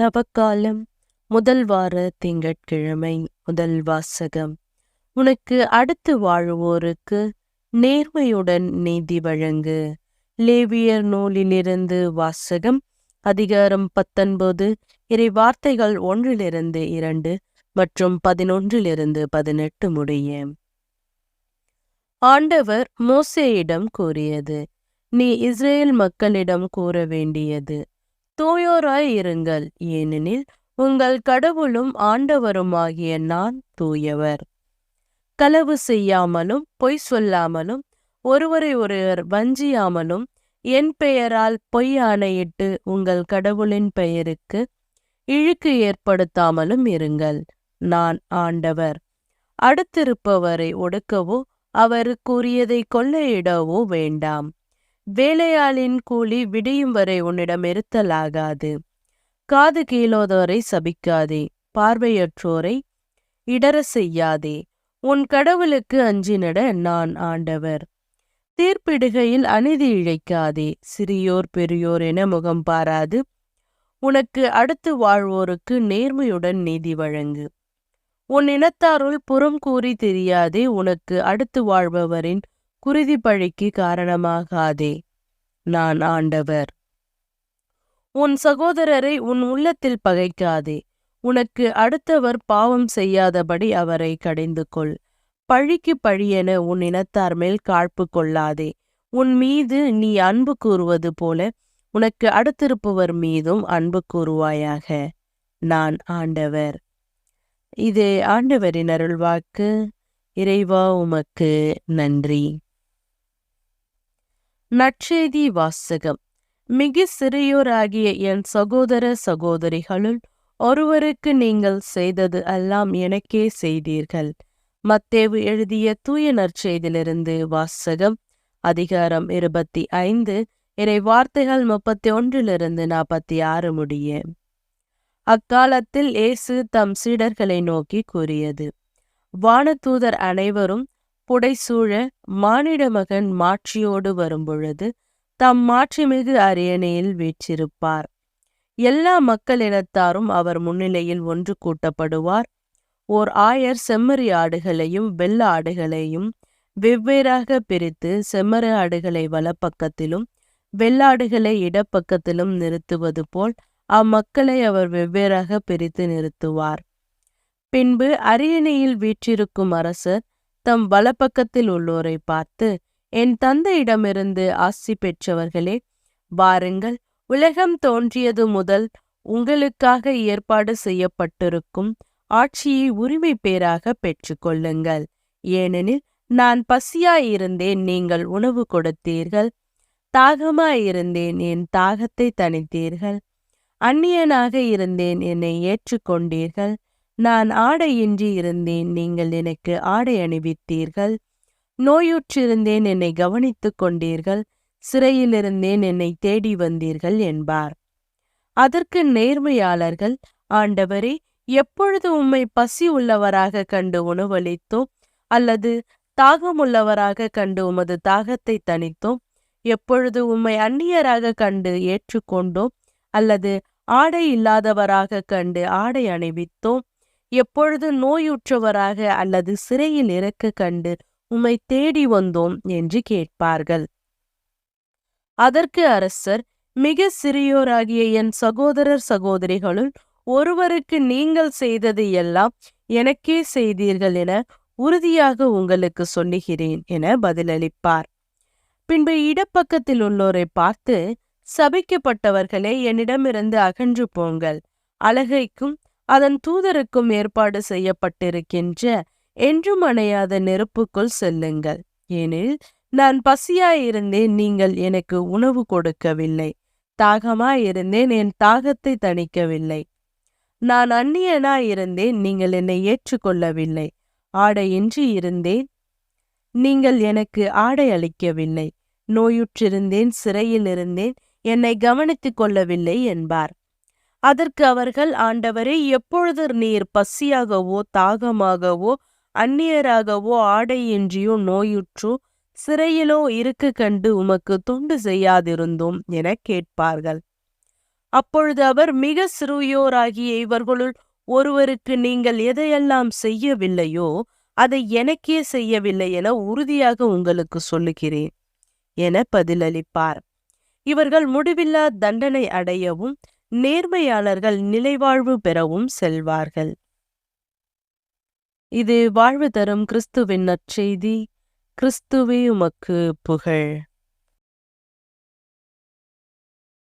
தவக்காலம் முதல் வார திங்கட்கிழமை முதல் வாசகம். உனக்கு அடுத்து வாழுவோருக்கு நேர்மையுடன் நீதி வழங்கு. லேவியர் நூலிலிருந்து வாசகம் அதிகாரம் பத்தொன்பது இறை வார்த்தைகள் ஒன்றிலிருந்து இரண்டு மற்றும் பதினொன்றிலிருந்து பதினெட்டு முடிய. ஆண்டவர் மோசேயிடம் கூறியது நீ இஸ்ரேல் மக்களிடம் கூற வேண்டியது தூயோராய் இருங்கள். ஏனெனில் உங்கள் கடவுளும் ஆண்டவருமாகிய நான் தூயவர். களவு செய்யாமலும் பொய் சொல்லாமலும் ஒருவரை ஒருவர் வஞ்சியாமலும் என் பெயரால் பொய் ஆணையிட்டு உங்கள் கடவுளின் பெயருக்கு இழுக்கு ஏற்படுத்தாமலும் இருங்கள். நான் ஆண்டவர். அடுத்திருப்பவரை ஒடுக்கவோ அவருக்குரியதை கொள்ளையிடவோ வேண்டாம். வேலையாளின் கூலி விடியும் வரை உன்னிடம் இருத்தலாகாது. காது கீழோதோரை சபிக்காதே. பார்வையற்றோரை இடர செய்யாதே. உன் கடவுளுக்கு அஞ்சினட நான் ஆண்டவர். தீர்ப்பிடுகையில் அநீதி இழைக்காதே. சிறியோர் பெரியோர் என முகம் பாராது. உனக்கு அடுத்து வாழ்வோருக்கு நேர்மையுடன் நீதி வழங்கு. உன் இனத்தாருள் புறம் கூறி தெரியாதே. உனக்கு அடுத்து வாழ்பவரின் குருதி பழிக்கு காரணமாகாதே. நான் ஆண்டவர். உன் சகோதரரை உன் உள்ளத்தில் பகைக்காதே. உனக்கு அடுத்தவர் பாவம் செய்யாதபடி அவரை கடிந்து கொள் பழிக்கு பழியென உன் இனத்தார் மேல் காழ்ப்பு கொள்ளாதே. உன் மீது நீ அன்பு கூறுவது போல உனக்கு அடுத்திருப்பவர் மீதும் அன்பு கூறுவாயாக. நான் ஆண்டவர். இது ஆண்டவரின் அருள்வாக்கு இறைவா உமக்கு நன்றி. நற்செய்தி வாசகம். மிக சிறியோராகிய என் சகோதர சகோதரிகளுள் ஒருவருக்கு நீங்கள் செய்தது எல்லாம் எனக்கே செய்தீர்கள். மத்தேவு எழுதிய தூய நற்செய்திலிருந்து வாசகம் அதிகாரம் இருபத்தி ஐந்து இறை வார்த்தைகள் முப்பத்தி ஒன்றிலிருந்து நாற்பத்தி ஆறு முடிய. அக்காலத்தில் இயேசு தம் சீடர்களை நோக்கி கூறியது வானதூதர் அனைவரும் புடைசூழ மானிட மகன் மாட்சியோடு வரும்பொழுது தம் மாட்சிமிகு அரியணையில் வீற்றிருப்பார். எல்லா மக்களினத்தாரும் அவர் முன்னிலையில் ஒன்று கூட்டப்படுவார். ஓர் ஆயர் செம்மறி ஆடுகளையும் வெள்ள ஆடுகளையும் வெவ்வேறாக பிரித்து செம்மறி ஆடுகளை வலப்பக்கத்திலும் வெள்ளாடுகளை இடப்பக்கத்திலும் நிறுத்துவது போல் அம்மக்களை அவர் வெவ்வேறாக பிரித்து நிறுத்துவார். பின்பு அரியணையில் வீற்றிருக்கும் அரசர் தம் வலப்பக்கத்தில் உள்ளோரை பார்த்து என் தந்தையிடமிருந்து ஆசி பெற்றவர்களே வாருங்கள் உலகம் தோன்றியது முதல் உங்களுக்காக ஏற்பாடு செய்யப்பட்டிருக்கும் ஆட்சியை உரிமை பேராக பெற்றுக்கொள்ளுங்கள். ஏனெனில் நான் பசியாயிருந்தேன் நீங்கள் உணவு கொடுத்தீர்கள். தாகமாயிருந்தேன் என் தாகத்தை தணித்தீர்கள். அந்நியனாக இருந்தேன் என்னை ஏற்றுக்கொண்டீர்கள். நான் ஆடையின்றி இருந்தேன். நீங்கள் எனக்கு ஆடை அணிவித்தீர்கள். நோயுற்றிருந்தேன் என்னை கவனித்துக் கொண்டீர்கள். சிறையிலிருந்தேன் என்னை தேடி வந்தீர்கள் என்பார். அதற்கு நேர்மையாளர்கள் ஆண்டவரே எப்பொழுது உம்மை பசி உள்ளவராக கண்டு உணவளித்தோம்? அல்லது தாகமுள்ளவராக கண்டு உமது தாகத்தை தணித்தோம்? எப்பொழுது உம்மை அந்நியராக கண்டு ஏற்றுக்கொண்டோம்? அல்லது ஆடை இல்லாதவராக கண்டு ஆடை அணிவித்தோம்? எப்பொழுது நோயுற்றவராக அல்லது சிறையில் இறக்க கண்டு உம்மை தேடி வந்தோம் என்று கேட்பார்கள். அதற்கு அரசர் மிக சிறியோராகிய என் சகோதரர் சகோதரிகளுள் ஒருவருக்கு நீங்கள் செய்தது எல்லாம் எனக்கே செய்தீர்கள் என உறுதியாக உங்களுக்கு சொல்லுகிறேன் என பதிலளிப்பார். பின்பு இடப்பக்கத்தில் உள்ளோரை பார்த்து சபிக்கப்பட்டவர்களே என்னிடமிருந்து அகன்று போங்கள். அழகைக்கும் அதன் தூதருக்கும் ஏற்பாடு செய்யப்பட்டிருக்கின்ற என்றும் அணையாத நெருப்புக்குள் செல்லுங்கள். ஏனில் நான் பசியாயிருந்தேன் நீங்கள் எனக்கு உணவு கொடுக்கவில்லை. தாகமாயிருந்தேன் என் தாகத்தை தணிக்கவில்லை. நான் அந்நியனாயிருந்தேன் நீங்கள் என்னை ஏற்றுக்கொள்ளவில்லை. ஆடையின்றி இருந்தேன் நீங்கள் எனக்கு ஆடை அளிக்கவில்லை. நோயுற்றிருந்தேன் சிறையில் இருந்தேன் என்னை கவனித்துக் கொள்ளவில்லை என்பார். அதற்கு அவர்கள் ஆண்டவரே எப்பொழுது நீர் பசியாகவோ தாகமாகவோ அந்நியராகவோ ஆடையின்றியோ நோயுற்றோ சிறையிலோ இருக்க கண்டு உமக்கு தொண்டு செய்யாதிருந்தோம் என கேட்பார்கள். அப்பொழுது அவர் மிக சிறுயோராகிய இவர்களுள் ஒருவருக்கு நீங்கள் எதையெல்லாம் செய்யவில்லையோ அதை எனக்கே செய்யவில்லை என உறுதியாக உங்களுக்கு சொல்லுகிறேன் என பதிலளிப்பார். இவர்கள் முடிவில்லா தண்டனை அடையவும் நேர்மையாளர்கள் நிலைவாழ்வு பெறவும் செல்வார்கள். இது வாழ்வு தரும் கிறிஸ்துவின் நற்செய்தி. கிறிஸ்துவே உமக்கு புகழ்.